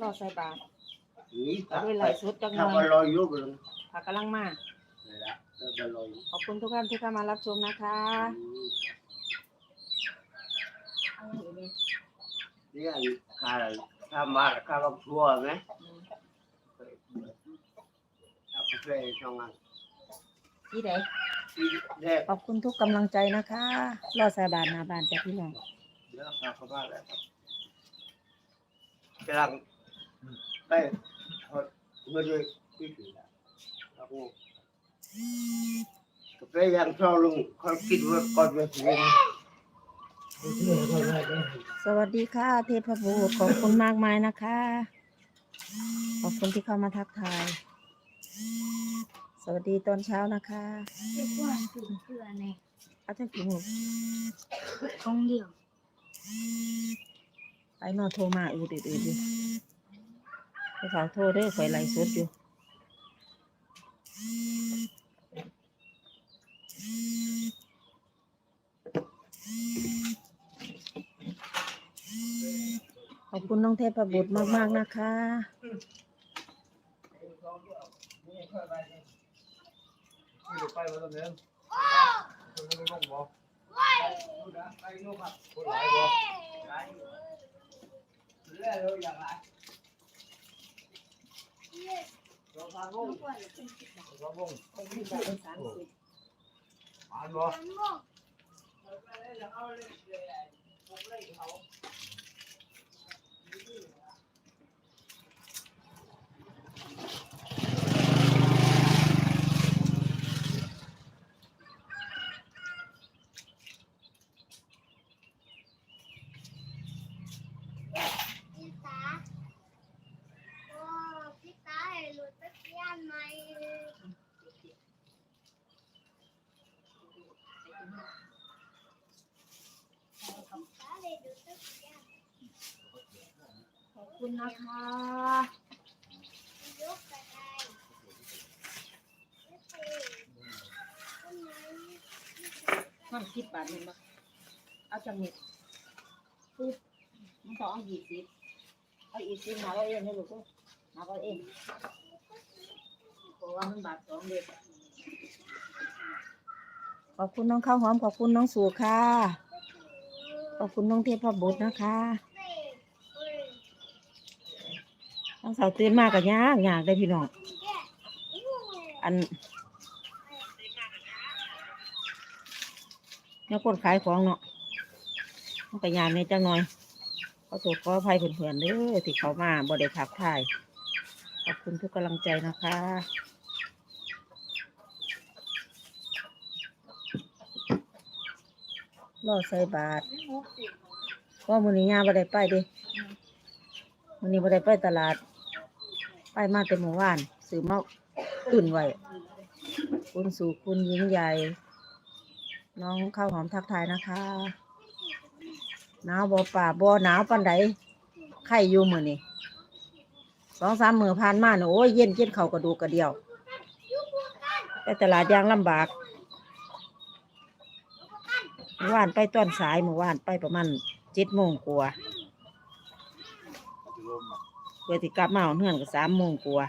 รอใส่บาตรนี่เอาด้วยไหลสุดจังหน่ถ้าอมันยลอยอยู่บนผักกำลังมานี่แหละถ้ามันลอยอยู่ขอบคุณทุกท่านที่เข้ามารับชมนะคะนี่อันข้าข้ามาข้าบักทั่วไหมข้าไปช่องนั้นที่ไหนที่แรกขอบคุณทุกกำลังใจนะคะ รอใส่บาตรหน้าบ้านจ้ะพี่น้อง เดี๋ยวข้าเข้ามาแล้วกำลัง ไปเอาเงินด้วยที่ถือแล้วครับผมก็ไปยังช่องลุงเขาคิดว่าก่อนจะถึงสวัสดีค่ะ เทพบุตรขอบคุณมากมายนะคะ ขอบคุณที่เข้ามาทักทาย สวัสดีตอนเช้านะคะเรียกว่าถึงเพื่อในอาจารย์ผิวกองเดี่ยว ไปนอนโทรมาอือดืดอืดอยู่ ไปฝากโทรเด้อข่อยไล่สดอยู่ขอบคุณน้องเทพบุตรมาก ๆ นะคะไป หลายบ่ ทุกคนเป็นสิบ สองวง ผมมีแบบเป็นสามสิบ อ่านบ่ คุณนะคะยกกระไดไม่เตะต้นไม้มันคิดบาทหนึ่งบ่เอาจังนี้ปุ๊บมันต้องเอายี่สิบเอาอีกสิบหาเราเองให้ลูกเอ้ยหาเราเองเพราะว่ามันบาทสองเด็กขอบคุณน้องข้าวหอมขอบคุณน้องสู่ค่ะ ขอบคุณน้องเทพบุตรนะคะ เตะเฮ้ย น้งสาวตื่นมากกับยากยากได้พี่น้องอันเนี่ยคนขายของเนาะมันก็ยานในจังหน่อยเขอโทษขออภัยเพื่อนๆเด้อที่เขามาบ่ได้ทักทายขอบคุณทุกกำลังใจนะคะรอใส่บาทว่ามือนี้ยาบ่ได้ไปดิมือนี้บ่ได้ไปตลาด ไปมาแต่เมื่อวานซื้อมาตุนไว้คุณสู่คุณหญิงใหญ่ น้องข้าวหอมทักทายนะคะหนาวบ่ป่าบ่หนาวปันใดไข่อยู่มือนี่สองสามมือผ่านมาเนอะโอ้ยเย็นเย็นเขากระดูกกระเดียว แต่ตลาดยางลำบากเมื่อวานไปตอนสายเมื่อวานไปประมาณเจ็ดโมงกว่า เพื่อที่กลับมาเอาเฮือนก็สามโมงกว่า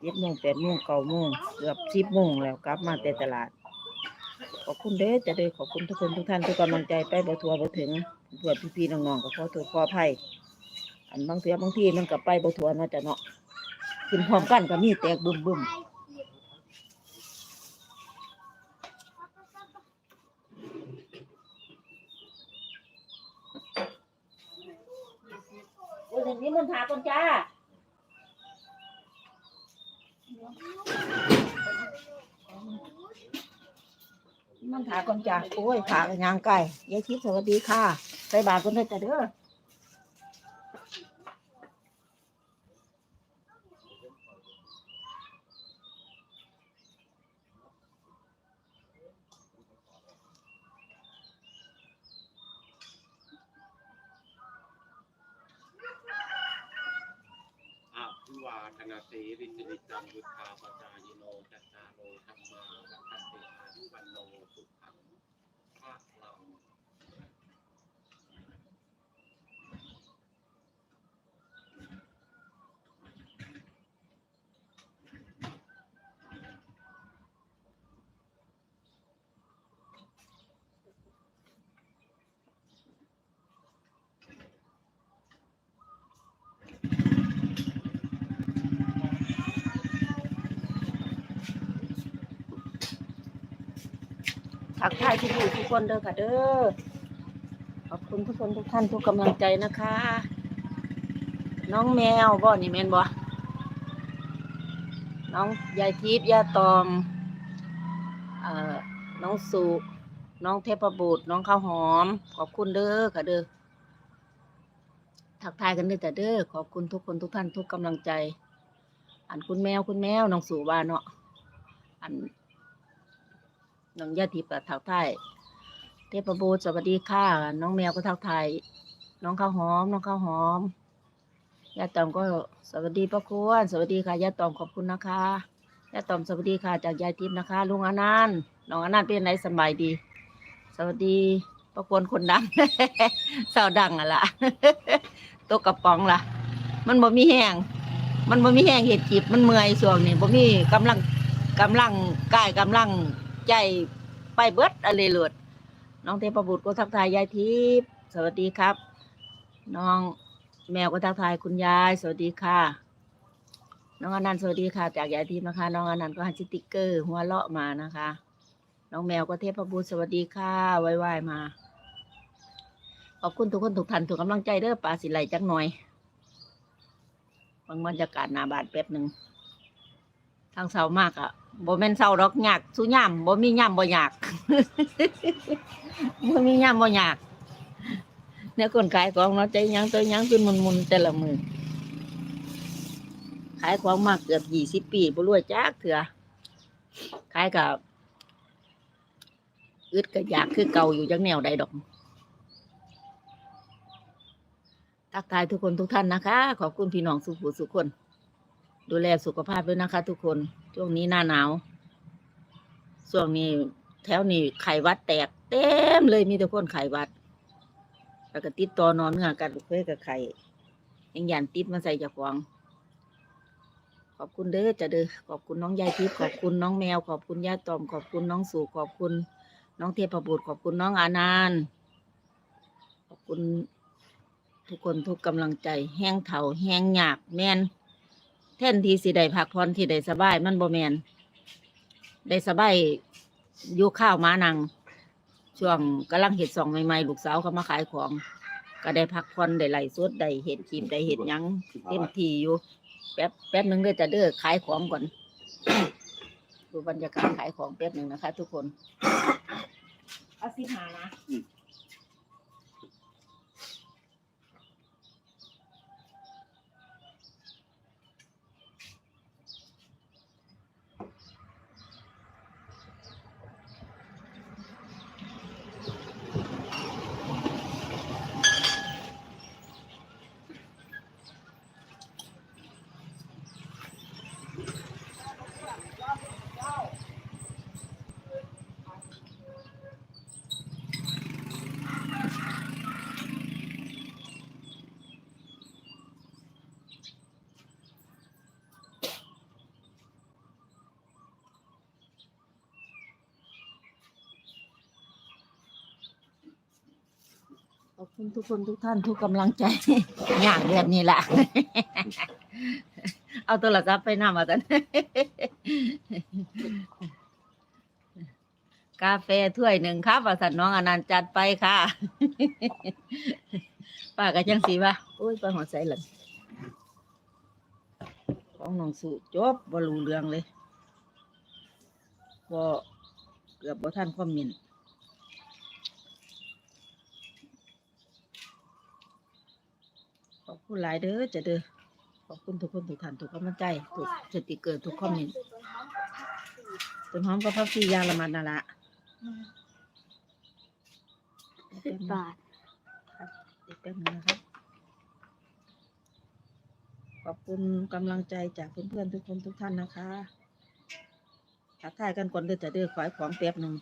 เจ็ดโมงแปดโมงเก้าโมงเกือบสิบโมงแล้วกลับมาแต่ตลาด ขอบคุณเด้อจะเด้อขอบคุณทุกคนทุกท่านทุกกำลังใจไปบ่ทัวบ่ถึงเพื่อนพี่ๆน้องๆก็ขอโทษขออภัยอันบางเทื่อบางทีมันก็ไปบ่ทัวเนาะจ้ะเนาะขึ้นพร้อมกันก็มีแตกบึ้มบึ้มโอ้ยอย่างนี้มันถาคนจ้า มันถาคนจ้าโอ้ยขากันยางไก่ยายทิพย์สวัสดีค่ะใส่บาตรคนเด้จ้ะเด้อ อาภิวาทนาสีริสิริจังยุทธาปจายโนจัตตาโลธรรมาสัพพะเตอายุวันโนสุขังภาคลัง ทักทายทุกผู้ทุกคนเด้อค่ะเด้อ ขอบคุณทุกคนทุกท่านทุกกำลังใจนะคะ น้องแมวบ่นี่แมนบ่น้องยายทิพย์ยาตอมเอ่อน้องสุน้องเทพบุตร น้องข้าวหอม ขอบคุณเด้อค่ะเด้อทักทายกันเด้อแต่เด้อขอบคุณทุกคนทุกท่านทุกกำลังใจ อันคุณแมวคุณแมวน้องสู่ว่าเนาะอัน น้องยาทิพย์ทักทายเทพบุตรสวัสดีค่ะ น้องแมวก็ทักทายน้องข้าวหอม น้องข้าวหอมยาตอมก็สวัสดีป้าควรสวัสดีค่ะยาตอมขอบคุณนะคะยาตอมสวัสดีค่ะ จากยายทิพย์นะคะ ลุงอนันต์น้องอนันต์เป็นไหนสบายดี สวัสดีป้าควรคนดังสาวดังอะล่ะตัวกระป๋องล่ะ มันบ่มีแห้งมันบ่มีแห้งเห็ดจีบมันเมื่อยส่วงนี้บ่มีกำลังกำลังกายกำลัง ใจไปเบิดอะไรหลดน้องเทพบุตรก็ทักทายยายทิพย์สวัสดีครับ น้องแมวก็ทักทายคุณยาย สวัสดีค่ะ น้องอนันต์สวัสดีค่ะ จากยายทิพย์นะคะ น้องอนันต์ก็ให้สติกเกอร์หัวเราะมานะคะ น้องแมวก็เทพบุตรสวัสดีค่ะไหว้ๆมาขอบคุณทุกคนทุกท่านทุกกำลังใจเด้อปลาสิไหลจักหน่อยบางบรรยากาศหนาบานแป๊บหนึ่ง ทางเศร้ามากอะบ่แม่นเศร้าดอกยากสู้ย่ำบ่มีย่ำบ่อยากบ่มีย่ำบ่อยากเนี่ยคนขายของเนาะใจยังตัวยังขึ้นมุนๆแต่ละมือขายของมากเกือบยี่สิบปีบ่รวยจักเถื่อขายกับอึดก็อยากคือเก่าอยู่จังแนวใดดอกทักทายทุกคนทุกท่านนะคะ ขอบคุณพี่น้องสุขุสุขคน ดูแลสุขภาพด้วยนะคะ ทุกคน ช่วงนี้หน้าหนาว ช่วงนี้แถวนี้ไขวัดแตก เต็มเลยมีแต่คนไขวัด แล้วก็ติดต่อนอนเนื้อกันเพื่อกับไข่ยังยันติดมาใส่จากวางขอบคุณเด้อจะเด้อขอบคุณน้องยายทิพย์ขอบคุณน้องแมว ขอบคุณย่าตอม ขอบคุณน้องสู่ขอบคุณ น้องเทพบุตรขอบคุณน้องอานานต์ขอบคุณทุกคนทุกกำลังใจ แห้งเถาแห้งหยากแม่น แท่นที่สิได้พักผ่อนที่ได้สบาย มันบ่แมนได้สบายอยู่ข้าวหมานัง ช่วงกำลังเห็ดสองใหม่ๆลูกสาวเขามาขายของ ก็ได้พักผ่อนได้ไหลฟ์สดได้เห็ดคลิปได้เห็ดหยังเต็มที่อยู่ แป๊บแป๊บหนึ่งเด้อจะเด้อขายของก่อนดูบรรยากาศขายของแป๊บหนึ่งนะคะ ทุกคนเอาสิหานะ คุณทุกคนทุกท่านทุกกำลังใจ อย่างแบบนี้แหละ เอาโทรศัพท์ไปนำมาตันกาแฟถ้วยหนึ่งครับว่าสันน้องอนันต์จัดไปค่ะป้าก็จังสีว่าโอ้ยไปหัวใส่หลังของน้องสุจบบรูเรืองเลยบ่เกือบบ่ท่านคอมเมนต์ ขอบคุณหลายเด้อจะเด้อขอบคุณทุกคนทุกท่านทุกกำลังใจทุกสติกเกอร์ทุกคอมเมนต์ต้นหอมกับพักซียางละมันนั่นละสิบบาทเดี๋ยวแป๊บนึงนะครับขอบคุณกำลังใจจากเพื่อนๆทุกคนทุกท่านนะคะทักทายกันก่อนเด้อจะเด้อขอให้ของแป๊บหนึ่ง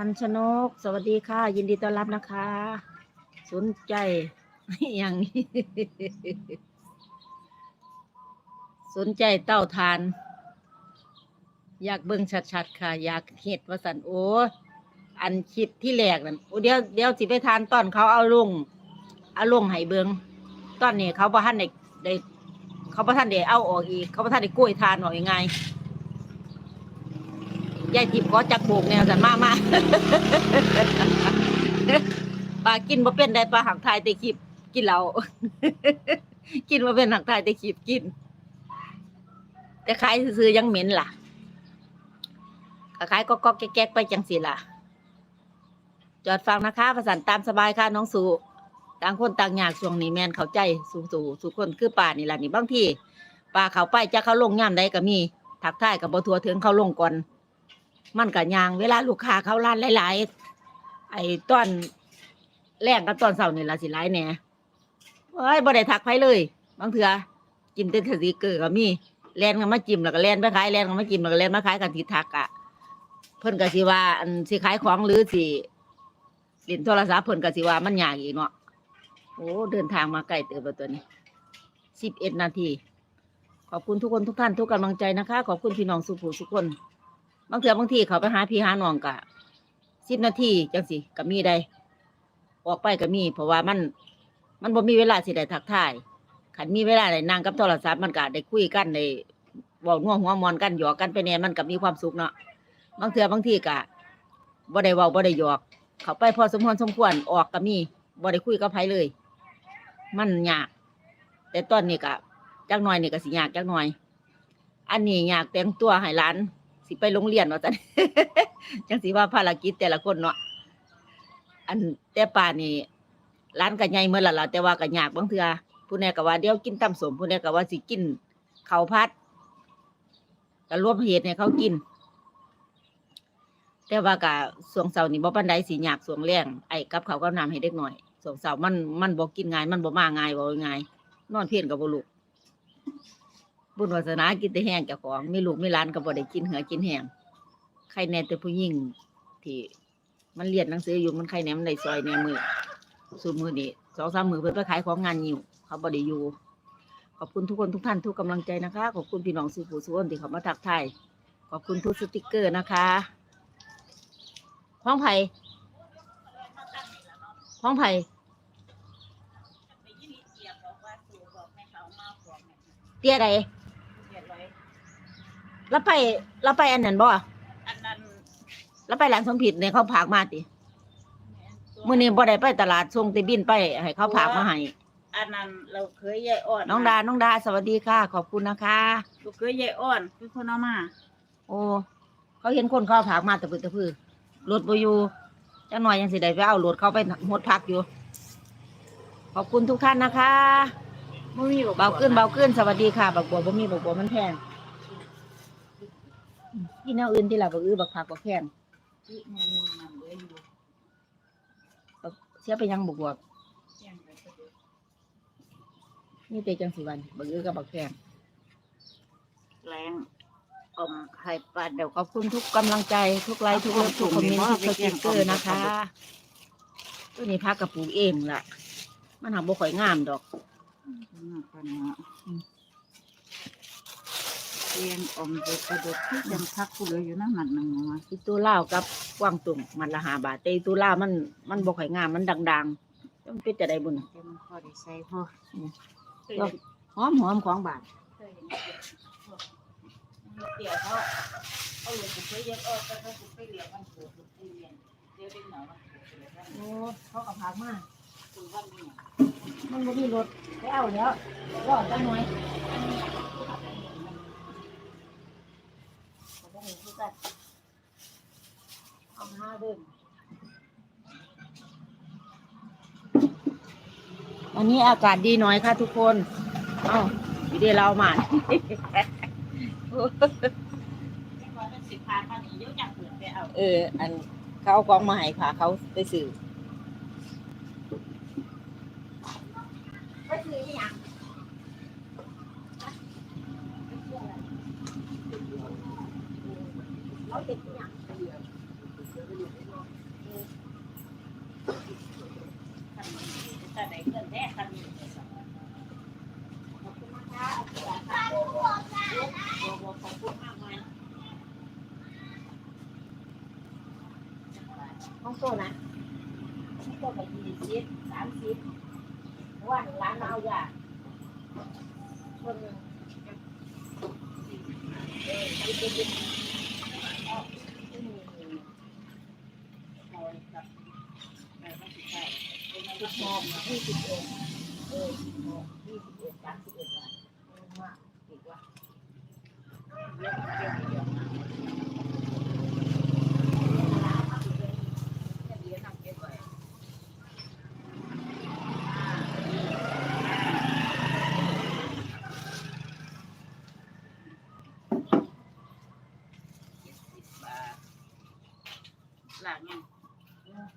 ทันชนก สวัสดีค่ะ ยินดีต้อนรับนะคะ สนใจอย่างนี้สนใจเต้าทาน อยากเบิ่งชัดๆค่ะ อยากเห็ดว่าสันโอ้อันคลิปที่แรกนั่นโอ้เดี๋ยวเดี๋ยวสิไปทานตอนเขาเอาลงเอาลงให้เบิงตอนนี้เขาบ่ทันได้ได้เขาบ่ทันได้เอาออกอีก เขาบ่ทันได้กล้วยทานออกยังไง ยายทิพย์ก็จักโบกแนวสันมามาปลากินบ่เป็นได้ปลาหักทายแต่คลิปกินเหล้ากินบ่เป็นหักทายแต่คลิปกิน แต่ขายซื้อยังเหม็นล่ะขายก็ก็แก๊กไปจังสิล่ะ จอดฟังนะคะประสานตามสบายค่ะน้องสูต่างคนต่างอยากช่วงนี้แมนเข้าใจสูสูสุคนคือป่านี่แหละนี่บางทีป่าเขาไปจะเขาลงย่ำใดก็มี ถักท้ายกับบทัวเถึงเขาลงก่อน มันกับยาง เวลาลูกค้าเขาร้านหลายๆไอ้ตอนแรกกับตอนเสาร์นี่ละสิหลายแหน่เฮ้ยบ่ได้ทักไปเลย บางเถื่อกินเต้นสติเกอร์ก็มีแลนกันมาจิ้มแล้วก็แลนไปขายแลนกันมาจิ้มแล้วก็แลนมาขายกันทีทักอะเพิ่นก็สิว่าอันสิขายของหรือสิเล่นโทรศัพท์เพิ่นก็สิว่ามันยากอีกเนาะโอ้เดินทางมาไกลเติบแล้วตัวนี้สิบเอ็ดนาที ขอบคุณทุกคนทุกท่านทุกกำลังใจนะคะ ขอบคุณพี่น้องสุภูสุกคน บางเถื่อบางทีเขาไปหาพี่หาน้องกะสิบนาทีจังสิก็มีได้ออกไปก็มี เพราะว่ามันมันบ่มีเวลาสิได้ทักทายขันมีเวลาได้นั่งกับโทรศัพท์มันก็ได้คุยกันได้เว้านัวหัวมอนกันหยอกกันไปแน่มันก็มีความสุขเนาะบางเทื่อบางทีก็บ่ได้เว้าบ่ได้หยอก เขาไปพอสมควรสมควรออกก็มีบ่ได้คุยกับไผเลย มันยาก แต่ตอนนี้ก็จักหน่อยนี่ก็สิยากจักหน่อย อันนี้อยากแต่งตัวให้หลาน สิไปโรงเรียนว่าซั่นจังสิว่าภารกิจแต่ละคนเนาะอันแต่ป่านนี่ร้านก็ใหญ่เมื่อละล่ะแต่ว่าก็ยากบางเทือผู้ใดก็ว่าเดี๋ยวกินตำสมผู้ใดก็ว่าสิกินเขาวผัดก็รวมเหตุให้เขากิน แต่ว่ากะสวงเสาร์นี่บ่ปานใดสิยากสวงแรงไอ้กับเขาก็น้ำให้เด็กหน่อยสวงเสาร์มันมันบ่กินง่าย มันบ่มาง่ายบ่ง่ายนอนเพียนกับบ่ลูก บุญวาสนากินแต่แห้งเจ้าของไมีลูกมีหลานก็บ่ได้กินเหือกินแห้งใครแน่แต่ผู้หญิงที่มันเรียนหนังสืออยู่มันใครแน่มันได้ซอยแน่มือสูมือนี่สองสามมือเพิ่นไปขายของงานอยิวเขาบ่ได้อยู่ขอบคุณทุกคนทุกท่านทุกกำลังใจนะคะ ขอบคุณพี่น้องสุภูสุคนที่เขามาทักทายขอบคุณทุกสติกเกอร์นะคะห้องไผ่ห้องไผ่เตี้ยใด แล้วไปแล้วไปอันนั้นบ่อันนั้นแล้วไปหลังสมผิดเนี่ยเขาผากมาติมื้อนี้บ่ได้ไปตลาดส่งแต่บินไปให้เขาผากมาให้อันนั้นเราเคยยายอ่อนน้องดาน้องดาสวัสดีค่ะ ขอบคุณนะคะเราเคยยายอ่อนคือคนเอามา โอ้เขาเห็นคนเขาเอาผากมาแต่ปืนแต่พื้รถบ่อยู่จังหน่อยยังสิได้ไปเอารถเขาไปหดพักอยู่ ขอบคุณทุกท่านนะคะไม่มีเบาขึ้นเบาขึ้นสวัสดีค่ะบักบัวบ่มีบักบัวมันแพง กินแนวอื่นที่ละบักอื้อบักผักบักแพงบักเสียไปยังบักบัวนี่เตจังสิวันบักอื้อกับบักแพงแรงอมไข่ปลาเดี๋ยวขอบคุณทุกกำลังใจทุกไลค์ทุกเลิฟทุกคอมเมนต์ทุกสติ๊กเกอร์นะคะตัวนี้พักกับปลูกเองล่ะ มันทำบ่ค่อยงามดอกเรียนอมเด็กกระดกที่ยังพักกูเลยอยู่นะหมัดหนึ่งมาอีตูเล่าวกับกวางตุ่งมันละหาบาทแต่อีตูเล่าวมันมันบ่ค่อยงามมันดังๆมันเป็นจะได้บุญแต่มันพอได้ใส่พอหอมหอมของบาทเดี๋ยวเขาเขาหลุดไปเยอะแต่เขาไปเรียนวันเกิดไปเรียนเดี๋ยวเด็กหน่อยวันเกิดเลยว่าโอ้เขาเอาผักมาคือวันนี้มันบ่มีรถไปเอาแล้วรอดจังหน่อย เอาไปให้ผู้จัดเอามาเบิ่งวันนี้อากาศดีหน่อยค่ะทุกคน เอ้าพี่เดเรามาสิบพันพันนี้เยอะจังเปิดไปเอาเออ อันเขาเอาของมาให้ค่ะ เขาไปซื้อ không tôi nè không tôi phải gì xít tám xít quan lá nào ra quân Thank you.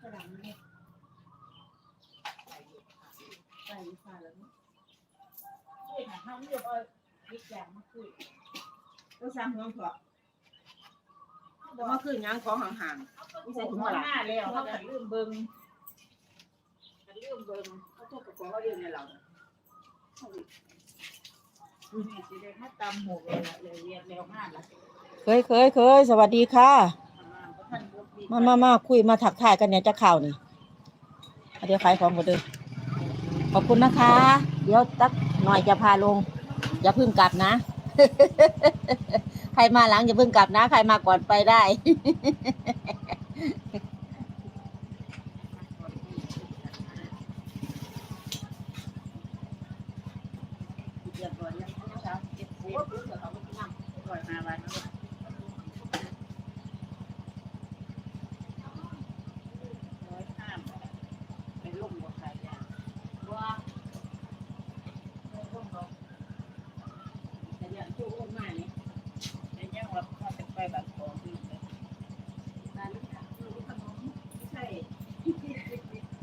ก็หลังนี่ใส่ใส่แล้วนี่คุยหาข้าวเรียบร้อยยิบแจงมาคุยก็สร้างเมืองเถอะแต่ว่าคือหยังของห่างๆไม่ใช่ถุงหัปวลาหน้าแล้วเขาก็ลืมเบิ่งก็ลืมเบิ่งเขาทุกกระป๋องเราเรียนในเราเนี่ยนี่สิได้มาตำหูเลยละเลยเรียกแล้วงานละเคยเคยเคยสวัสดีค่ะ มามามาคุยมาถักทายกันเนี่ยจะข่าวนี่เดี๋ยวขายของกันเด้อขอบคุณนะคะ เดี๋ยวตักหน่อยจะพาลง อย่าพึ่งกลับนะ ใครมาหลังอย่าพึ่งกลับนะ ใครมาก่อนไปได้ เรียบร้อยแล้วเช้าเก็บโอ้ยเดี๋ยวเขาไปกินน้ำร้อยมาวันแล้วร้อยห้าไปลงกับใครอะว่าไปลงกับแต่ยังชู้อ้วนมากนี่แต่ยังว่าพอจะไปแบบของดีเลยร้านนี้ค่ะคือขนมไม่ใช่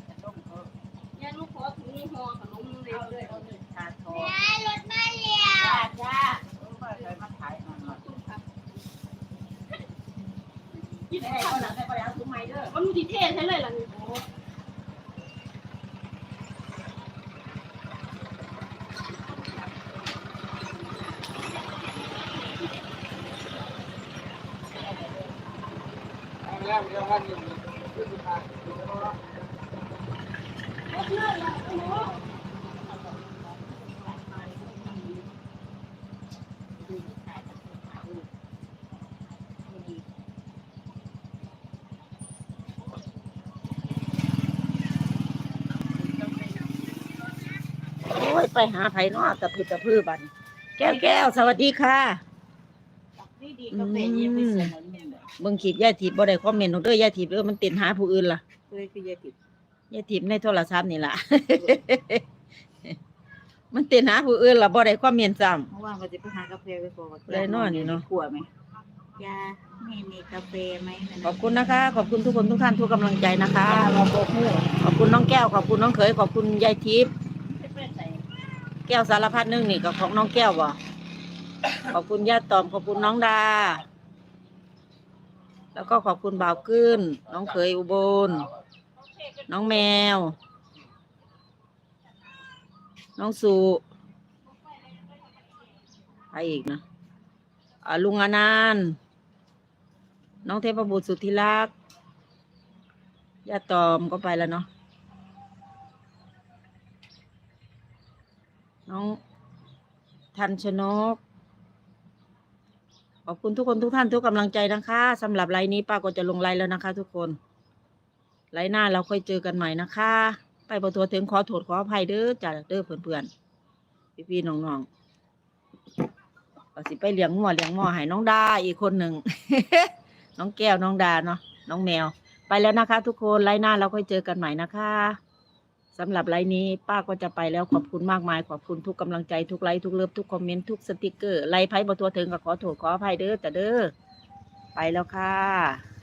แต่ลงเขา ยังลูกขอถุงห่อขนมเร็ เอา ว เลยเอาเลยทานทอง แม่รถมาเลี้ย จ้าจ้าเออมาเลยมาขายหน่อยหน่อย กินได้ก็หลังได้ก็แล้วทุกไม้เด้อมันมีดีเทลใช่เลยหลังนี่ เอาไปแล้วเดี๋ยววันหนึ่งขึ้นมา โอ้ย ไปหาไผเนอตะพือตะพือบันแก้วแก้วสวัสดีค่ะนี่ดีกาแฟยังไม่เสร็จเลยเนี่ยเบิ่งขีดยายถีบบ่ได้คอมเมนต์ของเด้อยายถีบเด้อมันติดหาผู้อื่นล่ะเคยคือยาติดยายถีบในโทรศัพท์นี่ล่ะมันติดหาผู้อื่นล่ะบ่ได้คอมเมนต์ซ้ำเมื่อวานก็จะไปหากาแฟไปก่อนเลยนอนนี่เนาะขวดไหมยาไม่มีกาแฟไหมขอบคุณนะคะ ขอบคุณทุกคนทุกท่านทุกกำลังใจนะคะเราโบกมือขอบคุณน้องแก้วขอบคุณน้องเขยขอบคุณยายทิพย์ใส่ แก้วสารพัดนึ่งนี่ก็ของน้องแก้วบ่ขอบคุณญาติตอมขอบคุณน้องดา แล้วก็ขอบคุณบ่าวขึ้น น้องเขยอุบล น้องแมว น้องสุใครอีกนะอ่าลุงอนันต์น้องเทพบุตรสุธิรักษ์ญาติตอมก็ไปแล้วเนาะ น้องทันชนก ขอบคุณทุกคนทุกท่านทุกกำลังใจนะคะสำหรับไลน์นี้ป้าก็จะลงไลน์แล้วนะคะ ทุกคนไลน์หน้าเราค่อยเจอกันใหม่นะคะ ไปประทัวถึงขอโทษขออภัยเด้อจ้ะเด้อเพื่อนๆพี่ๆน้องๆก็สิไปเลี้ยงหัวเลี้ยงหม้อให้น้องดาอีกคนหนึ่งน้องแก้วน้องดาเนาะน้องแมว ไปแล้วนะคะ ทุกคนไลน์หน้าเราค่อยเจอกันใหม่นะคะ สำหรับไลน์นี้ป้าก็จะไปแล้วขอบคุณมากมาย ขอบคุณทุกกำลังใจทุกไลค์ทุกเลิฟทุกคอมเมนต์ทุกสติกเกอร์ไลค์ไพ่บตัวถึงก็ขอโทษขออภัยเด้อแต่เด้อไปแล้วค่ะ